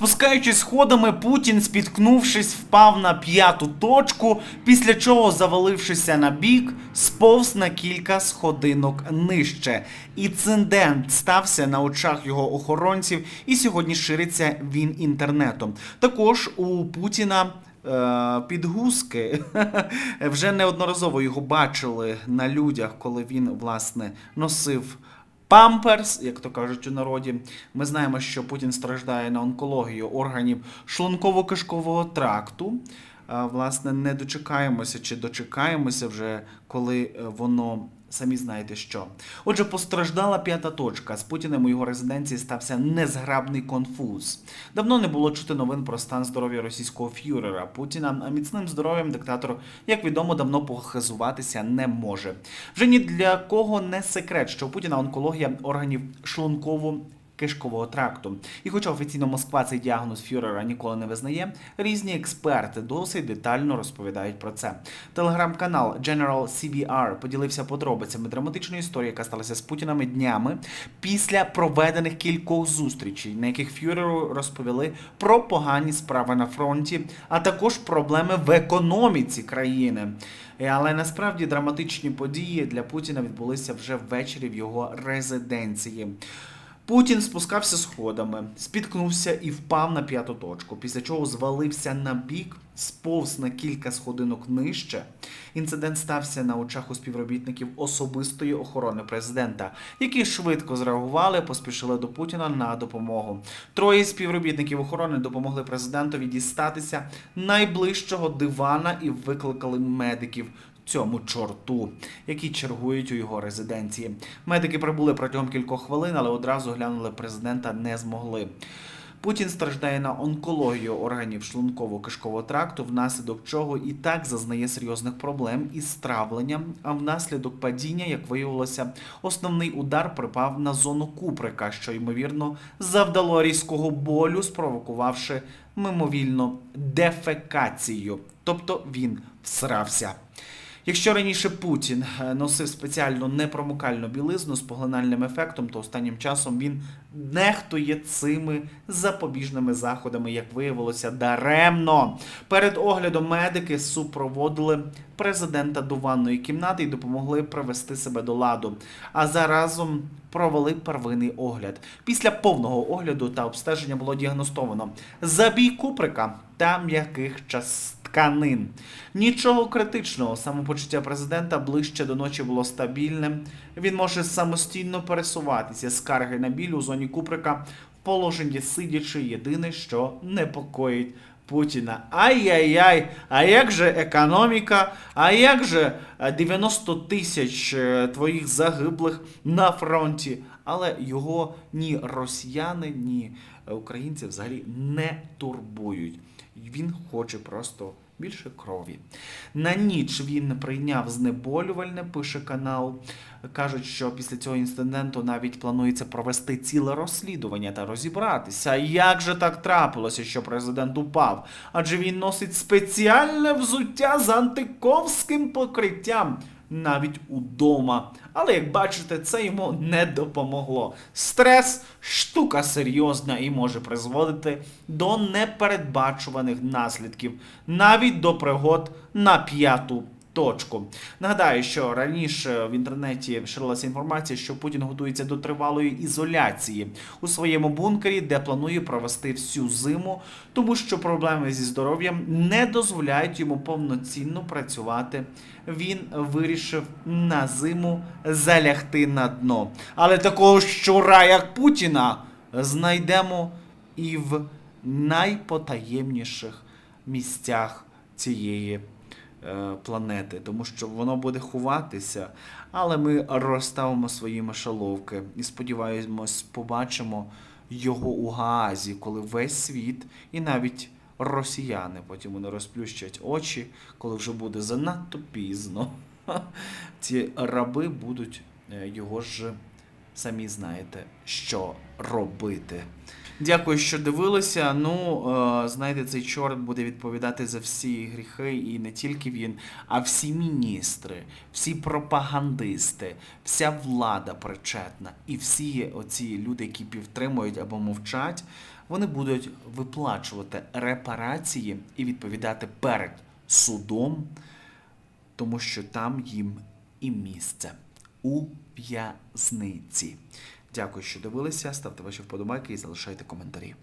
Спускаючись сходами, Путін, спіткнувшись, впав на п'яту точку, після чого, завалившися на бік, сповз на кілька сходинок нижче. Інцидент стався на очах його охоронців, і сьогодні шириться він інтернетом. Також у Путіна. е, Підгузки вже неодноразово його бачили на людях, коли він власне носив Памперс, як то кажуть у народі, ми знаємо, що Путін страждає на онкологію органів шлунково-кишкового тракту. Власне, не дочекаємося чи дочекаємося вже, коли е, воно самі знаєте що. Отже, постраждала п'ята точка. З Путіним у його резиденції стався незграбний конфуз. Давно не було чути новин про стан здоров'я російського фюрера Путіна. А міцним здоров'ям диктатор, як відомо, давно похизуватися не може. Вже ні для кого не секрет, що у Путіна онкологія органів шлунково кишкового тракту. І хоча офіційно Москва цей діагноз фюрера ніколи не визнає, різні експерти досить детально розповідають про це. Телеграм-канал General CBR поділився подробицями драматичної історії, яка сталася з Путінами днями після проведених кількох зустрічей, на яких фюреру розповіли про погані справи на фронті, а також проблеми в економіці країни. Е, Але насправді драматичні події для Путіна відбулися вже ввечері в його резиденції. Путін спускався сходами, спіткнувся і впав на п'яту точку, після чого звалився на бік, сповз на кілька сходинок нижче. Інцидент стався на очах у співробітників особистої охорони президента, які швидко зреагували, поспішили до Путіна на допомогу. Троє співробітників охорони допомогли президентові дістатися найближчого дивана і викликали медиків цьому чорту, які чергують у його резиденції. Медики прибули протягом кількох хвилин, але одразу глянули президента не змогли. Путін страждає на онкологію органів шлунково-кишкового тракту, внаслідок чого і так зазнає серйозних проблем із травленням. А внаслідок падіння, як виявилося, основний удар припав на зону куприка, що ймовірно завдало різкого болю, спровокувавши мимовільну дефекацію. Тобто він всрався. Якщо раніше Путін е, носив спеціальну непромокальну білизну з поглинальним ефектом, то останнім часом він нехтує цими запобіжними заходами, як виявилося, даремно. Перед оглядом медики супроводили президента до ванної кімнати і допомогли привести себе до ладу. А заразом провели первинний огляд. Після повного огляду та обстеження було діагностовано забій куприка та м'яких частин тканин. Нічого критичного, самопочуття президента ближче до ночі було стабільним. Він може самостійно пересуватися. Скарги на біль у зоні Куприка в положенні сидячи. Єдине, що непокоїть Путіна. Ай-яй-яй, а як же економіка? А як же е, 90 тисяч е, твоїх загиблих на фронті? Але його ні росіяни, ні е, українці взагалі не турбують. Він хоче просто більше крові. На ніч він прийняв знеболювальне, пише канал. Кажуть, що після цього інциденту навіть планується провести ціле розслідування та розібратися, як же так трапилося, що президент упав. Адже він носить спеціальне взуття з антиковським покриттям навіть удома. Але як бачите, це йому не допомогло. Стрес штука серйозна і може призводити до непередбачуваних наслідків, навіть до пригод на п'яту. Точку. Нагадаю, що раніше в інтернеті ширилася інформація, що Путін готується до тривалої ізоляції у своєму бункері, де планує провести всю зиму, тому що проблеми зі здоров'ям не дозволяють йому повноцінно працювати. Він вирішив на зиму залягти на дно. Але такого щура, як Путіна, знайдемо і в найпотаємніших місцях цієї планети, тому що воно буде ховатися, але ми розставимо свої мишоловки і сподіваємось, побачимо його у Гаазі, коли весь світ і навіть росіяни потім вони розплющать очі, коли вже буде занадто пізно. Ці раби будуть е, його ж самі знаєте, що робити. Дякую, що дивилися. Ну, е, знаєте, цей чорт буде відповідати за всі гріхи, і не тільки він, а всі міністри, всі пропагандисти, вся влада причетна, і всі оці люди, які підтримують або мовчать. вони будуть виплачувати репарації і відповідати перед судом, тому що там їм і місце у в'язниці. Дякую, що дивилися. Ставте ваші вподобайки і залишайте коментарі.